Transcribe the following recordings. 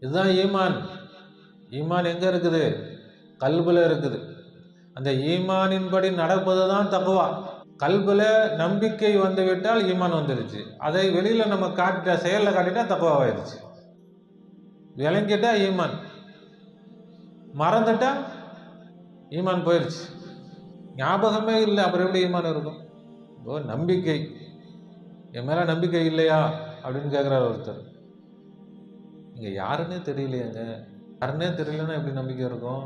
இதுதான் ஈமான். ஈமான் எங்கே இருக்குது? கல்பில் இருக்குது. அந்த ஈமானின்படி நடப்பது தான் தக்குவா. கல்பில் நம்பிக்கை வந்து விட்டால் ஈமான் வந்துடுச்சு அதை வெளியில் நம்ம காட்ட செயலில் காட்டிட்டா தக்குவாவாயிருச்சு. விளங்கிட்டா ஈமான். மறந்துட்டா ஈமான் போயிடுச்சு ஞாபகமே இல்லை அப்புறம் எப்படி ஈமான் இருக்கும்? ஓ நம்பிக்கை. என் மேலே நம்பிக்கை இல்லையா? அப்படின்னு கேட்குறாரு ஒருத்தர். இங்கே யாருன்னே தெரியலையேங்க. யாருன்னே தெரியலன்னா எப்படி நம்பிக்கை இருக்கும்?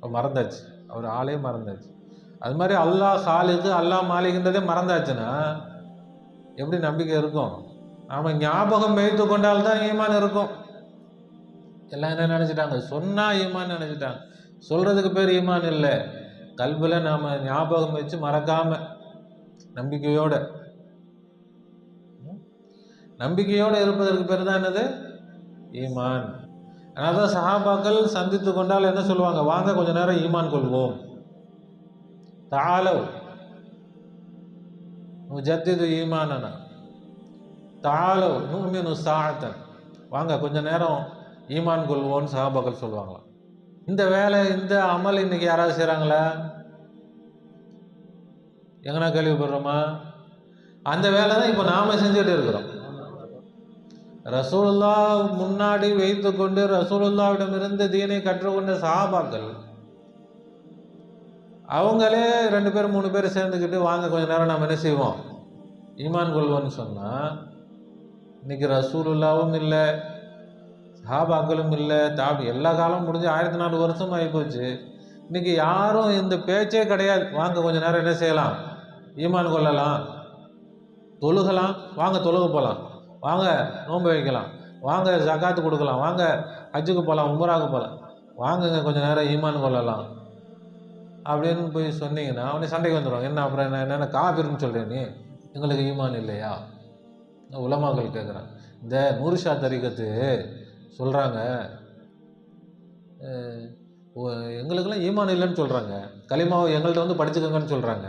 அவர் மறந்தாச்சு. அவர் ஆளே மறந்தாச்சு. அது மாதிரி அல்லாஹ் ஹாலிக்கு அல்லா மாலிகின்றதே மறந்தாச்சுன்னா எப்படி நம்பிக்கை இருக்கும்? நாம் ஞாபகம் வைத்து கொண்டால் தான் ஈமான் இருக்கும். எல்லாம் என்ன நினச்சிட்டாங்க? சொன்னால் ஈமான் நினச்சிட்டாங்க. சொல்கிறதுக்கு பேர் ஈமான் இல்லை. கல்பில் நாம் ஞாபகம் வச்சு மறக்காம நம்பிக்கையோடு. நம்பிக்கையோடு இருப்பதற்கு பேர் தான் என்னது? ஈமான். அதனால தான் சஹாபாக்கள் சந்தித்து கொண்டால் என்ன சொல்லுவாங்க? வாங்க கொஞ்ச நேரம் ஈமான் கொள்வோம். தாளவ் முஜத்திது ஈமானனா. தாளவ் நூமினு சாத்தன் வாங்க கொஞ்ச நேரம் ஈமான் கொள்வோம்னு சஹாபாக்கள் சொல்லுவாங்களாம். இந்த வேலை இந்த அமல் இன்னைக்கு யாராவது செய்கிறாங்களா எங்கன்னா கேள்விப்படுறோமா? அந்த வேலை தான் இப்போ நாம செஞ்சுட்டு இருக்கிறோம். ரசூலுல்லா முன்னாடி வைத்துக்கொண்டு ரசூலுல்லாவிடமிருந்து தீனை கற்றுக்கொண்ட சஹாபாக்கள் அவங்களே ரெண்டு பேர் மூணு பேர் சேர்ந்துக்கிட்டு வாங்க கொஞ்ச நேரம் நம்ம என்ன செய்வோம்? ஈமான் கொள்வோன்னு சொன்னால் இன்னைக்கு ரசூலுல்லாவும் இல்லை சஹாபாக்களும் இல்லை தாபி எல்லா காலம் முடிஞ்சு ஆயிரத்தி நாலு வருஷம் ஆகிப்போச்சு. இன்னைக்கு யாரும் இந்த பேச்சே கிடையாது. வாங்க கொஞ்ச நேரம் என்ன செய்யலாம்? ஈமான் கொள்ளலாம் தொழுகலாம் வாங்க தொழுக போகலாம் வாங்க நோன்பு வைக்கலாம். வாங்க ஜக்காத்து கொடுக்கலாம். வாங்க ஹஜ்ஜுக்கு போகலாம் உமராவுக்கு போகலாம் வாங்குங்க கொஞ்சம் நேரம் ஈமான் கொள்ளலாம். அப்படின்னு போய் சொன்னீங்கன்னா அவனே சண்டைக்கு வந்துடுவாங்க என்ன அப்புறம் என்ன என்னென்ன காபிர்னு சொல்கிறேன் நீ? எங்களுக்கு ஈமான் இல்லையா? உலமாக்கள் கேட்குறான் இந்த நூறுஷா தரிக்கத்து சொல்கிறாங்க எங்களுக்கெல்லாம் ஈமான் இல்லைன்னு சொல்கிறாங்க களிமாவை எங்கள்கிட்ட வந்து படிச்சுக்கோங்கன்னு சொல்கிறாங்க